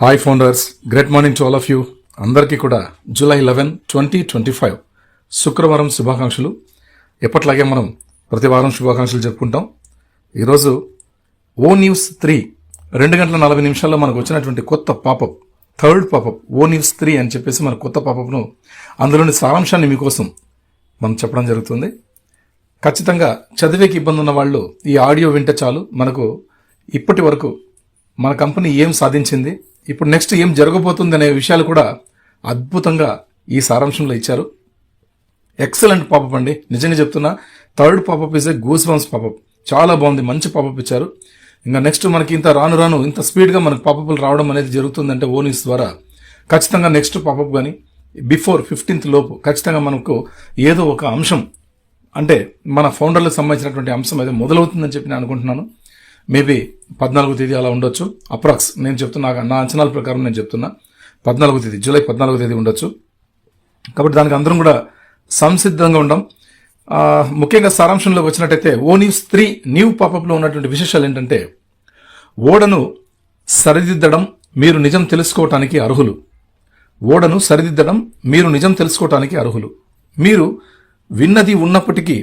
Hi founders great morning to all of you అందరికీ కూడా July eleven twenty twenty five శుక్రవారం శుభాకాంక్షలు. ఎప్పట్లాగే మనం ప్రతి వారం శుభాకాంక్షలు చెప్పుకుంటాం ఈరోజు ఓ న్యూస్ త్రీ రెండు గంటల నలభై నిమిషాల్లో మనకు వచ్చినటువంటి కొత్త popup third popup O news three అని చెప్పేసి మన కొత్త పాపప్ను అందులోని సారాంశాన్ని మీకోసం మనం చెప్పడం జరుగుతుంది. ఖచ్చితంగా చదివేకి ఇబ్బంది ఉన్న వాళ్ళు ఈ ఆడియో వింటే చాలు. మనకు ఇప్పటి వరకు మన కంపెనీ ఏం సాధించింది? ఇప్పుడు నెక్స్ట్ ఏం జరగబోతుంది అనే విషయాలు కూడా అద్భుతంగా ఈ సారాంశంలో ఇచ్చారు. ఎక్సలెంట్ పాపప్ అండి. నిజంగా చెప్తున్నా third popup is a goose once popup చాలా బాగుంది మంచి పాపప్ ఇచ్చారు. ఇంకా నెక్స్ట్ మనకి ఇంత రాను రాను ఇంత స్పీడ్గా మనకు పాపప్లు రావడం అనేది జరుగుతుందంటే ఓనిస్ ద్వారా ఖచ్చితంగా నెక్స్ట్ పాపప్ కానీ బిఫోర్ ఫిఫ్టీన్త్ లోపు ఖచ్చితంగా మనకు ఏదో ఒక అంశం అంటే మన ఫౌండర్లకు సంబంధించినటువంటి అంశం అయితే మొదలవుతుందని చెప్పి నేను అనుకుంటున్నాను. మేబీ పద్నాలుగో తేదీ అలా ఉండొచ్చు. అప్రాక్స్ నేను చెప్తున్నా నా అంచనాల ప్రకారం నేను చెప్తున్నా పద్నాలుగో తేదీ జూలై పద్నాలుగో తేదీ ఉండొచ్చు. కాబట్టి దానికి అందరం కూడా సంసిద్ధంగా ఉండం. ముఖ్యంగా సారాంశంలోకి వచ్చినట్టయితే ఓ న్యూస్ త్రీ న్యూ పాపప్లో ఉన్నటువంటి విశేషాలు ఏంటంటే ఓడను సరిదిద్దడం మీరు నిజం తెలుసుకోవటానికి అర్హులు. ఓడను సరిదిద్దడం మీరు నిజం తెలుసుకోవటానికి అర్హులు. మీరు విన్నది ఉన్నప్పటికీ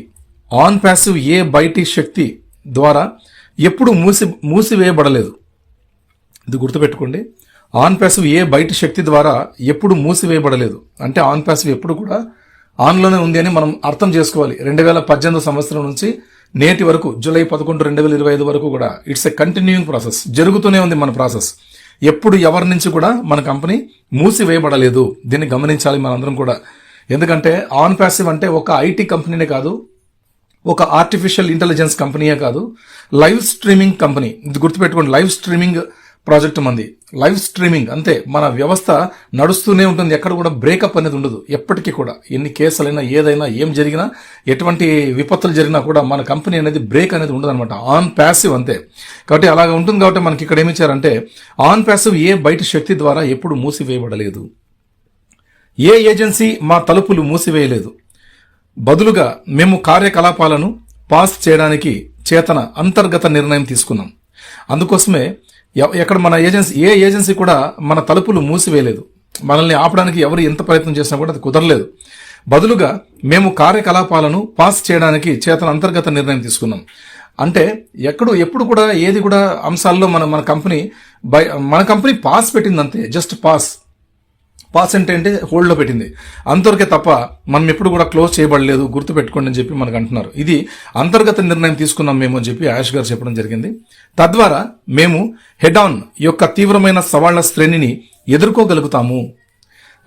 ఆన్ ప్యాసివ్ ఏ బయటి శక్తి ద్వారా ఎప్పుడు మూసి మూసివేయబడలేదు. ఇది గుర్తుపెట్టుకోండి. ఆన్ ప్యాసివ్ ఏ బయట శక్తి ద్వారా ఎప్పుడు మూసివేయబడలేదు. అంటే ఆన్ ప్యాసివ్ ఎప్పుడు కూడా ఆన్లోనే ఉంది అని మనం అర్థం చేసుకోవాలి. రెండు వేల పద్దెనిమిది సంవత్సరం నుంచి నేటి వరకు జూలై పదకొండు రెండు వేల ఇరవై ఐదు వరకు కూడా ఇట్స్ ఎ కంటిన్యూయింగ్ ప్రాసెస్. జరుగుతూనే ఉంది మన ప్రాసెస్. ఎప్పుడు ఎవరి నుంచి కూడా మన కంపెనీ మూసివేయబడలేదు. దీన్ని గమనించాలి మనందరం కూడా. ఎందుకంటే ఆన్ ప్యాసివ్ అంటే ఒక ఐటీ కంపెనీనే కాదు ఒక ఆర్టిఫిషియల్ ఇంటెలిజెన్స్ కంపెనీయే కాదు లైవ్ స్ట్రీమింగ్ కంపెనీ ఇది గుర్తుపెట్టుకోండి లైవ్ స్ట్రీమింగ్ ప్రాజెక్ట్ మంది. లైవ్ స్ట్రీమింగ్ అంతే మన వ్యవస్థ నడుస్తూనే ఉంటుంది ఎక్కడ కూడా బ్రేకప్ అనేది ఉండదు ఎప్పటికీ కూడా. ఎన్ని కేసులైనా ఏదైనా ఏం జరిగినా ఎటువంటి విపత్తులు జరిగినా కూడా మన కంపెనీ అనేది బ్రేక్ అనేది ఉండదు అనమాట ఆన్ ప్యాసివ్ అంతే. కాబట్టి అలాగా ఉంటుంది కాబట్టి మనకి ఇక్కడ ఏమి ఇచ్చారంటే ఆన్ ప్యాసివ్ ఏ బయట శక్తి ద్వారా ఎప్పుడు మూసివేయబడలేదు. ఏ ఏజెన్సీ మా తలుపులు మూసివేయలేదు. బదులుగా మేము కార్యకలాపాలను పాస్ చేయడానికి చేతన అంతర్గత నిర్ణయం తీసుకున్నాం. అందుకోసమే ఎక్కడ మన ఏజెన్సీ ఏ ఏజెన్సీ కూడా మన తలుపులు మూసివేయలేదు. మనల్ని ఆపడానికి ఎవరు ఎంత ప్రయత్నం చేసినా కూడా అది కుదరలేదు. బదులుగా మేము కార్యకలాపాలను పాస్ చేయడానికి చేతన అంతర్గత నిర్ణయం తీసుకున్నాం. అంటే ఎక్కడో ఎప్పుడు కూడా ఏది కూడా అంశాల్లో మన మన కంపెనీ బై మన కంపెనీ పాస్ పెట్టింది అంతే జస్ట్ పాస్. పాస్ అంటే హోల్డ్లో పెట్టింది. అంతవరకే తప్ప మనం ఎప్పుడు కూడా క్లోజ్ చేయబడలేదు గుర్తు పెట్టుకోండి అని చెప్పి మనకు అంటున్నారు. ఇది అంతర్గత నిర్ణయం తీసుకున్నాం మేము అని చెప్పి ఆయుష్ గారు చెప్పడం జరిగింది. తద్వారా మేము హెడ్ ఆన్ యొక్క తీవ్రమైన సవాళ్ళ శ్రేణిని ఎదుర్కోగలుగుతాము.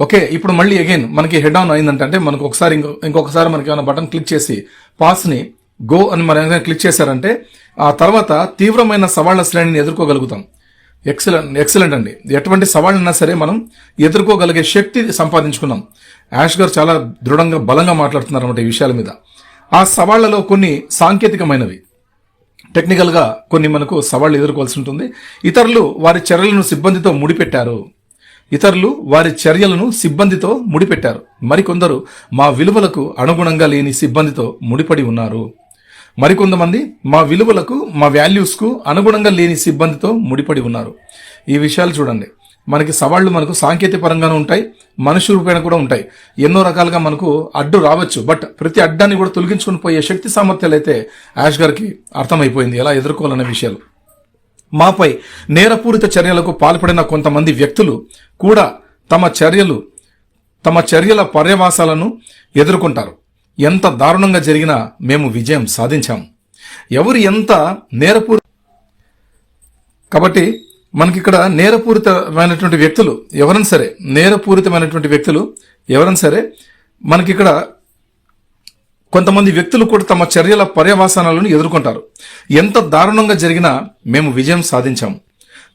ఓకే ఇప్పుడు మళ్ళీ అగైన్ మనకి హెడ్ ఆన్ అయిందంటే మనకు ఒకసారి ఇంకో ఇంకొకసారి మనకి ఏమైనా బటన్ క్లిక్ చేసి పాస్ని గో అని మనం ఏదైనా క్లిక్ చేశారంటే ఆ తర్వాత తీవ్రమైన సవాళ్ళ శ్రేణిని ఎదుర్కోగలుగుతాం. ఎక్సలెంట్ ఎక్సలెంట్ అండి. ఎటువంటి సవాళ్ళైనా సరే మనం ఎదుర్కోగలిగే శక్తి సంపాదించుకున్నాం. యాష్ గారు చాలా దృఢంగా బలంగా మాట్లాడుతున్నారు అన్నమాట ఈ విషయాల మీద. ఆ సవాళ్ళలో కొన్ని సాంకేతికమైనవి. టెక్నికల్గా కొన్ని మనకు సవాళ్ళు ఎదుర్కోవాల్సి ఉంటుంది. ఇతరులు వారి చర్యలను సిబ్బందితో ముడిపెట్టారు. ఇతరులు వారి చర్యలను సిబ్బందితో ముడిపెట్టారు. మరికొందరు మా విలువలకు అనుగుణంగా లేని సిబ్బందితో ముడిపడి ఉన్నారు. మరికొంతమంది మా విలువలకు మా వాల్యూస్కు అనుగుణంగా లేని సిబ్బందితో ముడిపడి ఉన్నారు. ఈ విషయాలు చూడండి. మనకి సవాళ్ళు మనకు సాంకేతిక పరంగానూ ఉంటాయి మనుషు రూపేణ కూడా ఉంటాయి. ఎన్నో రకాలుగా మనకు అడ్డు రావచ్చు బట్ ప్రతి అడ్డాన్ని కూడా తొలగించుకుని పోయే శక్తి సామర్థ్యాలు అయితే యాష్ గారికి అర్థమైపోయింది ఎలా ఎదుర్కోవాలనే విషయాలు. మాపై నేరపూరిత చర్యలకు పాల్పడిన కొంతమంది వ్యక్తులు కూడా తమ చర్యలు తమ చర్యల పర్యవాసాలను ఎదుర్కొంటారు. ఎంత దారుణంగా జరిగినా మేము విజయం సాధించాం. ఎవరు ఎంత నేరపూరి కాబట్టి మనకి ఇక్కడ నేరపూరితమైనటువంటి వ్యక్తులు ఎవరైనా సరే నేరపూరితమైనటువంటి వ్యక్తులు ఎవరైనా సరే మనకి ఇక్కడ కొంతమంది వ్యక్తులు కూడా తమ చర్యల పర్యవసానాలను ఎదుర్కొంటారు. ఎంత దారుణంగా జరిగినా మేము విజయం సాధించాం.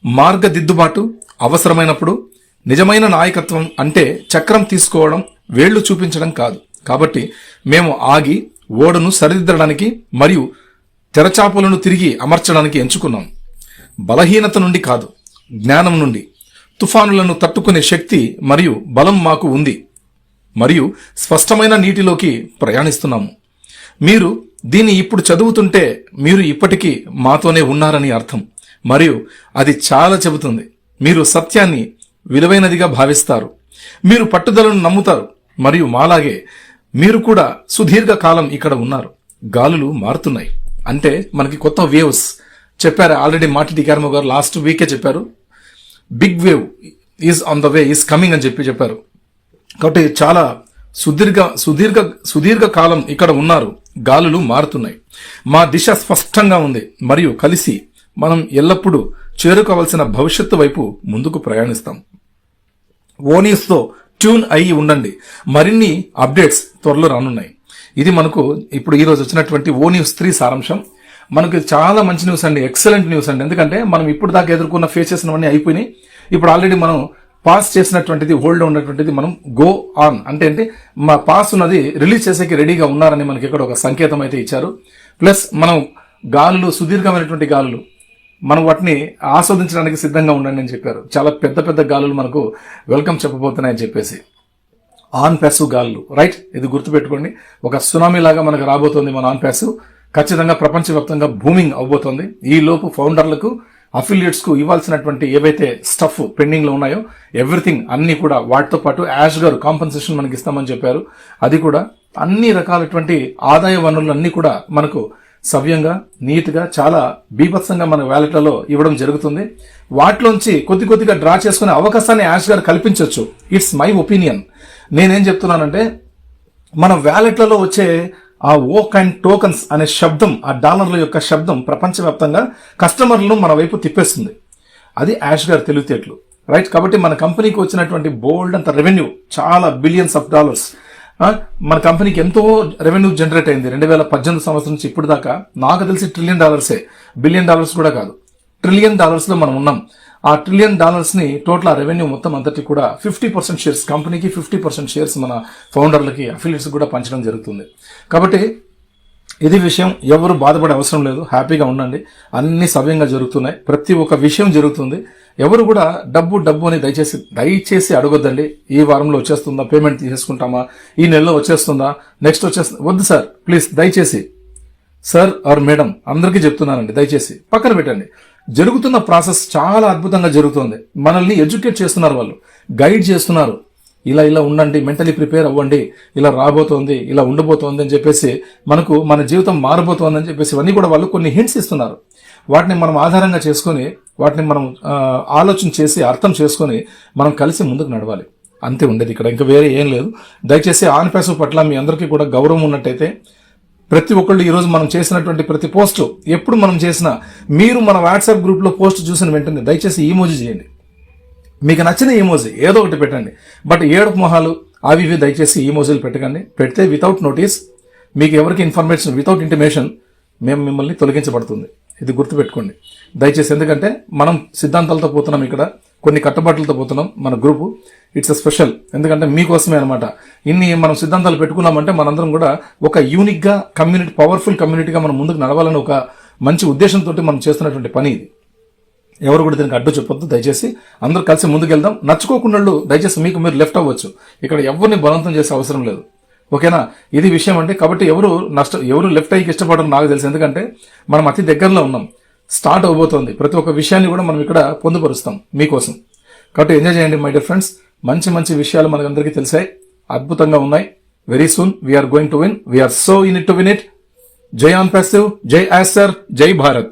మార్గదిద్దుబాటు అవసరమైనప్పుడు నిజమైన నాయకత్వం అంటే చక్రం తీసుకోవడం వేళ్ళు చూపించడం కాదు. కాబట్టి మేము ఆగి ఓడను సరిదిద్దడానికి మరియు తెరచాపలను తిరిగి అమర్చడానికి ఎంచుకున్నాం. బలహీనత నుండి కాదు జ్ఞానం నుండి. తుఫానులను తట్టుకునే శక్తి మరియు బలం మాకు ఉంది మరియు స్పష్టమైన నీటిలోకి ప్రయాణిస్తున్నాము. మీరు దీన్ని ఇప్పుడు చదువుతుంటే మీరు ఇప్పటికీ మాతోనే ఉన్నారని అర్థం. మరియు అది చాలా చెబుతుంది. మీరు సత్యాన్ని విలువైనదిగా భావిస్తారు. మీరు పట్టుదలను నమ్ముతారు మరియు మాలాగే మీరు కూడా సుదీర్ఘ కాలం ఇక్కడ ఉన్నారు. గాలులు మారుతున్నాయి. అంటే మనకి కొత్త వేవ్స్ చెప్పారు? ఆల్రెడీ మాటి టికారమో గారు లాస్ట్ వీకే చెప్పారు. Big wave is on the way is coming అని చెప్పి చెప్పారు. కాబట్టి చాలా సుదీర్ఘ సుదీర్ఘ సుదీర్ఘ కాలం ఇక్కడ ఉన్నారు. గాలులు మారుతున్నాయి. మా దిశ స్పష్టంగా ఉంది. మరియు కలిసి మనం ఎల్లప్పుడూ చేరుకోవాల్సిన భవిష్యత్తు వైపు ముందుకు ప్రయాణిస్తాం. ఓనీస్తో ట్యూన్ అయ్యి ఉండండి. మరిన్ని అప్డేట్స్ త్వరలో రానున్నాయి. ఇది మనకు ఇప్పుడు ఈ రోజు వచ్చినటువంటి ఓ న్యూస్ త్రీ సారాంశం. మనకు చాలా మంచి న్యూస్ అండి ఎక్సలెంట్ న్యూస్ అండి. ఎందుకంటే మనం ఇప్పుడు దాకా ఎదుర్కొన్న ఫేస్ చేసినవన్నీ అయిపోయినాయి. ఇప్పుడు ఆల్రెడీ మనం పాస్ చేసినటువంటిది హోల్డ్ ఉన్నటువంటిది మనం గో ఆన్. అంటే ఏంటి? మా పాస్ ఉన్నది రిలీజ్ చేసేకి రెడీగా ఉన్నారని మనకి ఇక్కడ ఒక సంకేతం అయితే ఇచ్చారు. ప్లస్ మనం గాలులు సుదీర్ఘమైనటువంటి గాలులు మనం వాటిని ఆస్వాదించడానికి సిద్ధంగా ఉండండి అని చెప్పారు. చాలా పెద్ద పెద్ద గాలులు మనకు వెల్కమ్ చెప్పబోతున్నాయని చెప్పేసి. ఆన్ ప్యాసివ్ గాలులు రైట్ ఇది గుర్తుపెట్టుకోండి. ఒక సునామీ లాగా మనకు రాబోతోంది మన ఆన్ ప్యాసివ్. ఖచ్చితంగా ప్రపంచవ్యాప్తంగా బూమింగ్ అవబోతోంది ఈ లోపు ఫౌండర్లకు అఫిలియేట్స్కు ఇవ్వాల్సినటువంటి ఏవైతే స్టఫ్ పెండింగ్లో ఉన్నాయో ఎవ్రీథింగ్ అన్నీ కూడా వాటితో పాటు యాష్ గారు కాంపన్సేషన్ మనకి ఇస్తామని చెప్పారు. అది కూడా అన్ని రకాలటువంటి ఆదాయ వనరులు కూడా మనకు సవ్యంగా నీట్గా చాలా బీభత్సంగా మన వ్యాలెట్లలో ఇవ్వడం జరుగుతుంది. వాటిలోంచి కొద్ది కొద్దిగా డ్రా చేసుకునే అవకాశాన్ని యాష్ గారు కల్పించవచ్చు ఇట్స్ మై ఒపీనియన్ నేనేం చెప్తున్నానంటే మన వ్యాలెట్లలో వచ్చే ఆ ఓక్ అండ్ టోకన్స్ అనే శబ్దం ఆ డాలర్ల యొక్క శబ్దం ప్రపంచవ్యాప్తంగా కస్టమర్లను మన వైపు తిప్పేస్తుంది. అది యాష్ గారు తెలివితేటలు. రైట్? కాబట్టి మన కంపెనీకి వచ్చినటువంటి బోల్డ్ అంత రెవెన్యూ చాలా బిలియన్స్ ఆఫ్ డాలర్స్. మన కంపెనీకి ఎంతో రెవెన్యూ జనరేట్ అయింది. రెండు వేల పద్దెనిమిది సంవత్సరం నుంచి ఇప్పుడు దాకా నాకు తెలిసి ట్రిలియన్ డాలర్సే బిలియన్ డాలర్స్ కూడా కాదు. ట్రిలియన్ డాలర్స్లో మనం ఉన్నాం. ఆ ట్రిలియన్ డాలర్స్ని టోటల్ ఆ రెవెన్యూ మొత్తం అంతటి కూడా ఫిఫ్టీ పర్సెంట్ షేర్స్ కంపెనీకి ఫిఫ్టీ పర్సెంట్ షేర్స్ మన ఫౌండర్లకి అఫిలియట్స్ కూడా పంచడం జరుగుతుంది. కాబట్టి ఇది విషయం ఎవరు బాధపడే అవసరం లేదు. హ్యాపీగా ఉండండి. అన్ని సవ్యంగా జరుగుతున్నాయి. ప్రతి ఒక్క విషయం జరుగుతుంది. ఎవరు కూడా డబ్బు డబ్బు అని దయచేసి దయచేసి అడగొద్దండి. ఈ వారంలో వచ్చేస్తుందా? పేమెంట్ తీసేసుకుంటామా? ఈ నెలలో వచ్చేస్తుందా? నెక్స్ట్ వచ్చేస్తుందా వద్దు సార్. ప్లీజ్ దయచేసి సార్ ఆర్ మేడం అందరికీ చెప్తున్నానండి దయచేసి. పక్కన పెట్టండి. జరుగుతున్న ప్రాసెస్ చాలా అద్భుతంగా జరుగుతుంది. మనల్ని ఎడ్యుకేట్ చేస్తున్నారు వాళ్ళు. గైడ్ చేస్తున్నారు. ఇలా ఇలా ఉండండి మెంటలీ ప్రిపేర్ అవ్వండి. ఇలా రాబోతోంది ఇలా ఉండబోతోంది అని చెప్పేసి మనకు మన జీవితం మారబోతోంది అని చెప్పేసి ఇవన్నీ కూడా వాళ్ళు కొన్ని హింట్స్ ఇస్తున్నారు. వాటిని మనం ఆధారంగా చేసుకొని వాటిని మనం ఆలోచన చేసి అర్థం చేసుకొని మనం కలిసి ముందుకు నడవాలి. అంతే ఉండేది ఇక్కడ. ఇంకా వేరే ఏం లేదు. దయచేసి ఆన్ పట్ల మీ అందరికీ కూడా గౌరవం ఉన్నట్టయితే ప్రతి ఒక్కళ్ళు ఈరోజు మనం చేసినటువంటి ప్రతి పోస్టు ఎప్పుడు మనం చేసినా మీరు మన వాట్సాప్ గ్రూప్లో పోస్ట్ చూసిన వెంటనే దయచేసి ఈమోజీ చేయండి. మీకు నచ్చిన ఈమోజీ ఏదో ఒకటి పెట్టండి. బట్ ఏడుపు మొహాలు అవి ఇవి దయచేసి ఈమోజీలు పెట్టకండి. పెడితే వితౌట్ నోటీస్ మీకు ఎవరికి ఇన్ఫర్మేషన్ వితౌట్ ఇంటిమేషన్ మేము మిమ్మల్ని తొలగించబడుతుంది. ఇది గుర్తుపెట్టుకోండి. దయచేసి ఎందుకంటే మనం సిద్ధాంతాలతో పోతున్నాం ఇక్కడ కొన్ని కట్టుబాట్లతో పోతున్నాం మన గ్రూపు. ఇట్స్ అ స్పెషల్ ఎందుకంటే మీకోసమే అనమాట ఇన్ని మనం సిద్ధాంతాలు పెట్టుకున్నామంటే మనందరం కూడా ఒక యూనిక్గా కమ్యూనిటీ పవర్ఫుల్ కమ్యూనిటీగా మనం ముందుకు నడవాలని ఒక మంచి ఉద్దేశంతో మనం చేస్తున్నటువంటి పని ఇది. ఎవరు కూడా దీనికి అడ్డు చెప్పొద్దు. దయచేసి అందరూ కలిసి ముందుకెళ్దాం. నచ్చుకోకుండా దయచేసి మీకు మీరు లెఫ్ట్ అవ్వచ్చు. ఇక్కడ ఎవరిని బలవంతం చేసే అవసరం లేదు. ఓకేనా? ఇది విషయం అంటే కాబట్టి ఎవరు నష్ట ఎవరు లెఫ్ట్ అయ్యి ఇష్టపడరు నాకు తెలుసు. ఎందుకంటే మనం అతి దగ్గరలో ఉన్నాం. స్టార్ట్ అవబోతోంది. ప్రతి ఒక్క విషయాన్ని కూడా మనం ఇక్కడ పొందుపరుస్తాం మీకోసం. కాబట్టి ఎంజాయ్ చేయండి మై డియర్ ఫ్రెండ్స్. మంచి మంచి విషయాలు మనకందరికీ తెలిసాయి. అద్భుతంగా ఉన్నాయి. Very soon we are going to win we are so in it to win it జై ఆన్ ప్యాసివ్ జై యాసర్ జై భారత్.